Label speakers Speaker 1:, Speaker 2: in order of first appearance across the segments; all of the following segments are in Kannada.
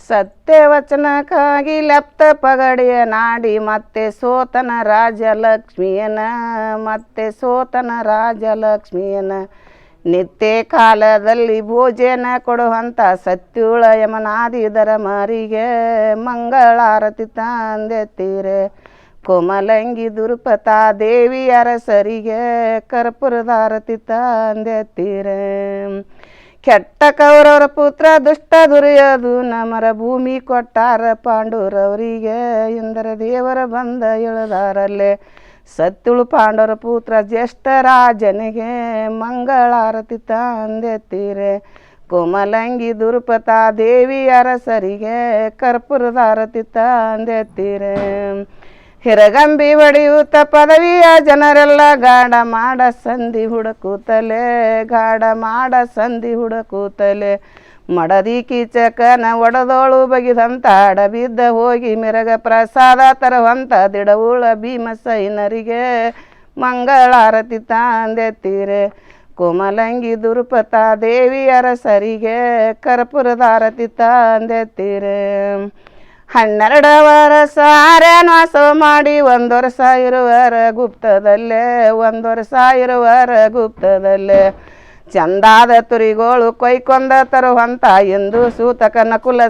Speaker 1: ಸತ್ಯವಚನಕ್ಕಾಗಿ ಲಪ್ತ ಪಗಡಿಯ ನಾಡಿ ಮತ್ತೆ ಸೋತನ ರಾಜಲಕ್ಷ್ಮಿಯನ, ಮತ್ತೆ ಸೋತನ ರಾಜಲಕ್ಷ್ಮಿಯನ. ನಿತ್ಯ ಕಾಲದಲ್ಲಿ ಭೋಜನ ಕೊಡುವಂಥ ಸತ್ಯುಳ ಯಮನಾದಿದರ ಮಾರಿಗೆ ಮಂಗಳಾರತಿ ತಂದೆತ್ತೀರೆ ಕೋಮಲಂಗಿ ದುರ್ಪತಾ ದೇವಿ ಅರಸರಿಗೆ ತಂದೆ ತಂದೆತ್ತೀರೆ ಕೆಟ್ಟ ಕೌರವರ ಪುತ್ರ, ದುಷ್ಟ ದುರಿಯೋದು ನಮರ ಭೂಮಿ ಕೊಟ್ಟಾರ ಪಾಂಡುರವರಿಗೆ. ಇಂದ್ರ ದೇವರ ಬಂದ ಇಳದಾರಲ್ಲೇ ಸತ್ತುಳು ಪಾಂಡವರ ಪುತ್ರ, ಜ್ಯೇಷ್ಠ ರಾಜನಿಗೆ ಮಂಗಳಾರತಿ ತಂದೆತ್ತೀರೆ. ಕುಮಲಂಗಿ ದುರ್ಪತಾ ದೇವಿ ಅರಸರಿಗೆ ಕರ್ಪೂರದಾರತಿ ತಂದೆತ್ತೀರೆ. ಹಿರಗಂಬಿ ಹೊಡೆಯುತ್ತ ಪದವಿಯ ಜನರೆಲ್ಲ ಗಾಢ ಮಾಡ ಸಂಧಿ ಹುಡುಕುತ್ತಲೇ, ಗಾಢ ಮಾಡ ಸಂಧಿ ಹುಡುಕುತ್ತಲೇ. ಮಡದಿ ಕೀಚಕನ ಒಡದೋಳು ಬಗಿದಂತ ಅಡಬಿದ್ದ ಹೋಗಿ ಮಿರಗ ಪ್ರಸಾದ ತರುವಂತ ದಿಡವುಳ ಭೀಮಸೈನರಿಗೆ ಮಂಗಳಾರತಿ ತಂದೆತ್ತೀರೆ. ಕೋಮಲಂಗಿ ದುರ್ಪತಾ ದೇವಿ ಅರಸರಿಗೆ ಕರ್ಪೂರದಾರತಿ ತಂದೆತ್ತೀರೆ. ಹನ್ನೆರಡು ವರ್ಷ ವಾಸ ಮಾಡಿ ಒಂದು ವರ್ಷ ಇರುವರ ಗುಪ್ತದಲ್ಲೇ ಒಂದು ವರ್ಷ ಇರುವರ ಗುಪ್ತದಲ್ಲೇ. ಚಂದಾದ ತುರಿಗೋಳು ಕೊಯ್ಕೊಂದ ತರುವಂತ ಎಂದು ಸೂತಕನ ಕುಲ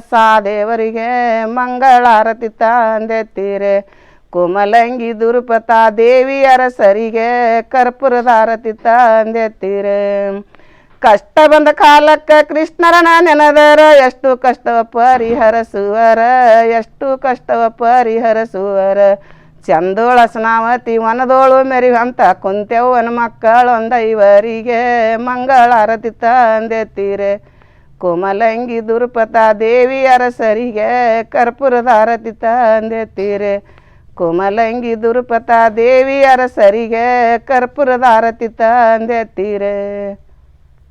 Speaker 1: ದೇವರಿಗೆ ಮಂಗಳಾರತಿ ತಂದೆತ್ತೀರೆ. ಕುಮಲಂಗಿ ದುರುಪತ ದೇವಿಯರ ಸರಿಗೆ ಅರಸರಿಗೆ ಕರ್ಪೂರದಾರತಿ ತಂದೆತ್ತೀರೆ. ಕಷ್ಟ ಬಂದ ಕಾಲಕ್ಕ ಕೃಷ್ಣರನ ನೆನದರ ಎಷ್ಟು ಕಷ್ಟವ ಪರಿಹರಿಸುವರ, ಎಷ್ಟು ಕಷ್ಟವ ಪರಿಹರಿಸುವರ. ಚಂದೋಳ ಸ್ನಾವತಿ ವನದೋಳು ಮೆರಿವಂತ ಕುಂತೆವ್ವನ ಮಕ್ಕಳೊಂದೈವರಿಗೆ ಮಂಗಳಾರತಿ ತಂದೆತ್ತೀರೆ. ಕೋಮಲಂಗಿ ದುರ್ಪತ ದೇವಿ ಅರಸರಿಗೆ ಕರ್ಪೂರದ ಆರತಿ ತಂದೆತ್ತೀರೆ. ಕೋಮಲಂಗಿ ದುರ್ಪತ ದೇವಿ ಅರಸರಿಗೆ ಕರ್ಪೂರದ ಆರತಿ ತಂದೆತ್ತೀರೆ.